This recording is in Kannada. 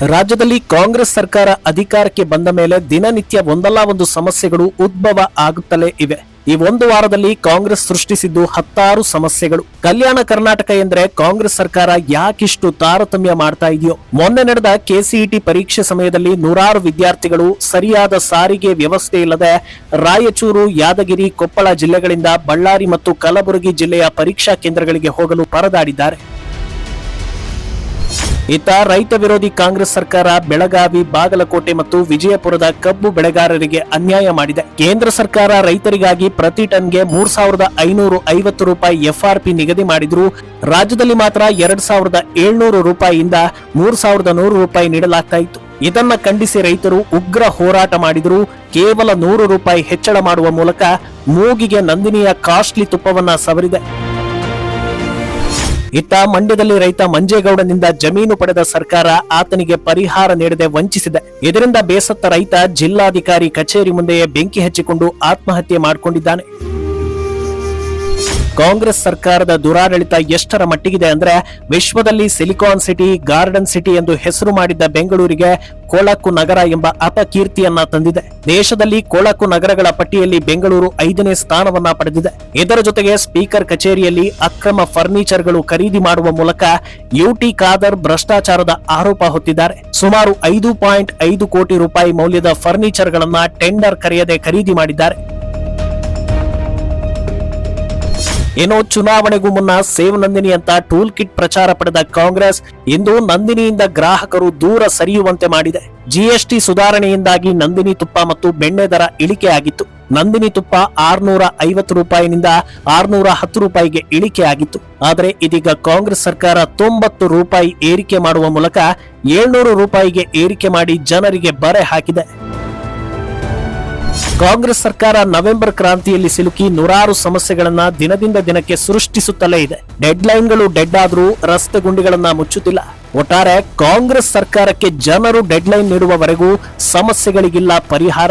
ರಾಜ್ಯದಲ್ಲಿ ಕಾಂಗ್ರೆಸ್ ಸರ್ಕಾರ ಅಧಿಕಾರಕ್ಕೆ ಬಂದ ಮೇಲೆ ದಿನನಿತ್ಯ ಒಂದಲ್ಲ ಒಂದು ಸಮಸ್ಯೆಗಳು ಉದ್ಭವ ಆಗುತ್ತಲೇ ಇವೆ. ಈ ಒಂದು ವಾರದಲ್ಲಿ ಕಾಂಗ್ರೆಸ್ ಸೃಷ್ಟಿಸಿದ್ದು ಹತ್ತಾರು ಸಮಸ್ಯೆಗಳು. ಕಲ್ಯಾಣ ಕರ್ನಾಟಕ ಎಂದ್ರೆ ಕಾಂಗ್ರೆಸ್ ಸರ್ಕಾರ ಯಾಕಿಷ್ಟು ತಾರತಮ್ಯ ಮಾಡ್ತಾ ಇದೆಯೋ. ಮೊನ್ನೆ ನಡೆದ ಕೆಸಿಇಟಿ ಪರೀಕ್ಷೆ ಸಮಯದಲ್ಲಿ ನೂರಾರು ವಿದ್ಯಾರ್ಥಿಗಳು ಸರಿಯಾದ ಸಾರಿಗೆ ವ್ಯವಸ್ಥೆ ಇಲ್ಲದೆ ರಾಯಚೂರು, ಯಾದಗಿರಿ, ಕೊಪ್ಪಳ ಜಿಲ್ಲೆಗಳಿಂದ ಬಳ್ಳಾರಿ ಮತ್ತು ಕಲಬುರಗಿ ಜಿಲ್ಲೆಯ ಪರೀಕ್ಷಾ ಕೇಂದ್ರಗಳಿಗೆ ಹೋಗಲು ಪರದಾಡಿದ್ದಾರೆ. ಇತ್ತ ರೈತ ವಿರೋಧಿ ಕಾಂಗ್ರೆಸ್ ಸರ್ಕಾರ ಬೆಳಗಾವಿ, ಬಾಗಲಕೋಟೆ ಮತ್ತು ವಿಜಯಪುರದ ಕಬ್ಬು ಬೆಳೆಗಾರರಿಗೆ ಅನ್ಯಾಯ ಮಾಡಿದೆ. ಕೇಂದ್ರ ಸರ್ಕಾರ ರೈತರಿಗಾಗಿ ಪ್ರತಿ ಟನ್ಗೆ ಮೂರ್ ಸಾವಿರದ ಐನೂರು ಐವತ್ತು ರೂಪಾಯಿ ಎಫ್ಆರ್ಪಿ ನಿಗದಿ ಮಾಡಿದ್ರು. ರಾಜ್ಯದಲ್ಲಿ ಮಾತ್ರ ಎರಡ್ ಸಾವಿರದ ಏಳ್ನೂರು ರೂಪಾಯಿಯಿಂದ ಮೂರ್ ಸಾವಿರದ ನೂರು ರೂಪಾಯಿ ನೀಡಲಾಗ್ತಾ ಇತ್ತು. ಇದನ್ನ ಖಂಡಿಸಿ ರೈತರು ಉಗ್ರ ಹೋರಾಟ ಮಾಡಿದ್ರು. ಕೇವಲ ನೂರು ರೂಪಾಯಿ ಹೆಚ್ಚಳ ಮಾಡುವ ಮೂಲಕ ಮೂಗಿಗೆ ನಂದಿನಿಯ ಕಾಸ್ಟ್ಲಿ ತುಪ್ಪವನ್ನ ಸವರಿದೆ. ಇತ್ತ ಮಂಡ್ಯದಲ್ಲಿ ರೈತ ಮಂಜೇಗೌಡನಿಂದ ಜಮೀನು ಪಡೆದ ಸರ್ಕಾರ ಆತನಿಗೆ ಪರಿಹಾರ ನೀಡದೆ ವಂಚಿಸಿದೆ. ಇದರಿಂದ ಬೇಸತ್ತ ರೈತ ಜಿಲ್ಲಾಧಿಕಾರಿ ಕಚೇರಿ ಮುಂದೆಯೇ ಬೆಂಕಿ ಹಚ್ಚಿಕೊಂಡು ಆತ್ಮಹತ್ಯೆ ಮಾಡಿಕೊಂಡಿದ್ದಾನೆ. ಕಾಂಗ್ರೆಸ್ ಸರ್ಕಾರದ ದುರಾಡಳಿತ ಎಷ್ಟರ ಮಟ್ಟಿಗಿದೆ ಅಂದ್ರೆ ವಿಶ್ವದಲ್ಲಿ ಸಿಲಿಕಾನ್ ಸಿಟಿ, ಗಾರ್ಡನ್ ಸಿಟಿ ಎಂದು ಹೆಸರು ಮಾಡಿದ್ದ ಬೆಂಗಳೂರಿಗೆ ಕೊಳಕು ನಗರ ಎಂಬ ಅಪಕೀರ್ತಿಯನ್ನ ತಂದಿದೆ. ದೇಶದಲ್ಲಿ ಕೊಳಕು ನಗರಗಳ ಪಟ್ಟಿಯಲ್ಲಿ ಬೆಂಗಳೂರು ಐದನೇ ಸ್ಥಾನವನ್ನ ಪಡೆದಿದೆ. ಇದರ ಜೊತೆಗೆ ಸ್ಪೀಕರ್ ಕಚೇರಿಯಲ್ಲಿ ಅಕ್ರಮ ಫರ್ನಿಚರ್ಗಳು ಖರೀದಿ ಮಾಡುವ ಮೂಲಕ ಯುಟಿ ಖಾದರ್ ಭ್ರಷ್ಟಾಚಾರದ ಆರೋಪ ಹೊತ್ತಿದ್ದಾರೆ. ಸುಮಾರು ಐದು ಪಾಯಿಂಟ್ ಐದು ಕೋಟಿ ರೂಪಾಯಿ ಮೌಲ್ಯದ ಫರ್ನಿಚರ್ಗಳನ್ನ ಟೆಂಡರ್ ಕರೆಯದೆ ಖರೀದಿ ಮಾಡಿದ್ದಾರೆ. ಏನೋ ಚುನಾವಣೆಗೂ ಮುನ್ನ ಸೇವ್ ನಂದಿನಿ ಅಂತ ಟೂಲ್ ಕಿಟ್ ಪ್ರಚಾರ ಪಡೆದ ಕಾಂಗ್ರೆಸ್ ಇಂದು ನಂದಿನಿಯಿಂದ ಗ್ರಾಹಕರು ದೂರ ಸರಿಯುವಂತೆ ಮಾಡಿದೆ. ಜಿಎಸ್ಟಿ ಸುಧಾರಣೆಯಿಂದಾಗಿ ನಂದಿನಿ ತುಪ್ಪ ಮತ್ತು ಬೆಣ್ಣೆ ದರ ಇಳಿಕೆ ಆಗಿತ್ತು. ನಂದಿನಿ ತುಪ್ಪ ಆರ್ನೂರ ಐವತ್ತು ರೂಪಾಯಿನಿಂದ ಆರ್ನೂರ ಹತ್ತು ರೂಪಾಯಿಗೆ ಇಳಿಕೆ ಆಗಿತ್ತು. ಆದರೆ ಇದೀಗ ಕಾಂಗ್ರೆಸ್ ಸರ್ಕಾರ ತೊಂಬತ್ತು ರೂಪಾಯಿ ಏರಿಕೆ ಮಾಡುವ ಮೂಲಕ ಏಳ್ನೂರು ರೂಪಾಯಿಗೆ ಏರಿಕೆ ಮಾಡಿ ಜನರಿಗೆ ಬರೆ ಹಾಕಿದೆ. ಕಾಂಗ್ರೆಸ್ ಸರ್ಕಾರ ನವೆಂಬರ್ ಕ್ರಾಂತಿಯಲ್ಲಿ ಸಿಲುಕಿ ನೂರಾರು ಸಮಸ್ಯೆಗಳನ್ನ ದಿನದಿಂದ ದಿನಕ್ಕೆ ಸೃಷ್ಟಿಸುತ್ತಲೇ ಇದೆ. ಡೆಡ್ ಲೈನ್ಗಳು ಡೆಡ್ ಆದ್ರೂ ರಸ್ತೆ ಗುಂಡಿಗಳನ್ನ ಮುಚ್ಚುತ್ತಿಲ್ಲ. ಒಟ್ಟಾರೆ ಕಾಂಗ್ರೆಸ್ ಸರ್ಕಾರಕ್ಕೆ ಜನರು ಡೆಡ್ ಲೈನ್ ನೀಡುವವರೆಗೂ ಸಮಸ್ಯೆಗಳಿಗಿಲ್ಲ ಪರಿಹಾರ.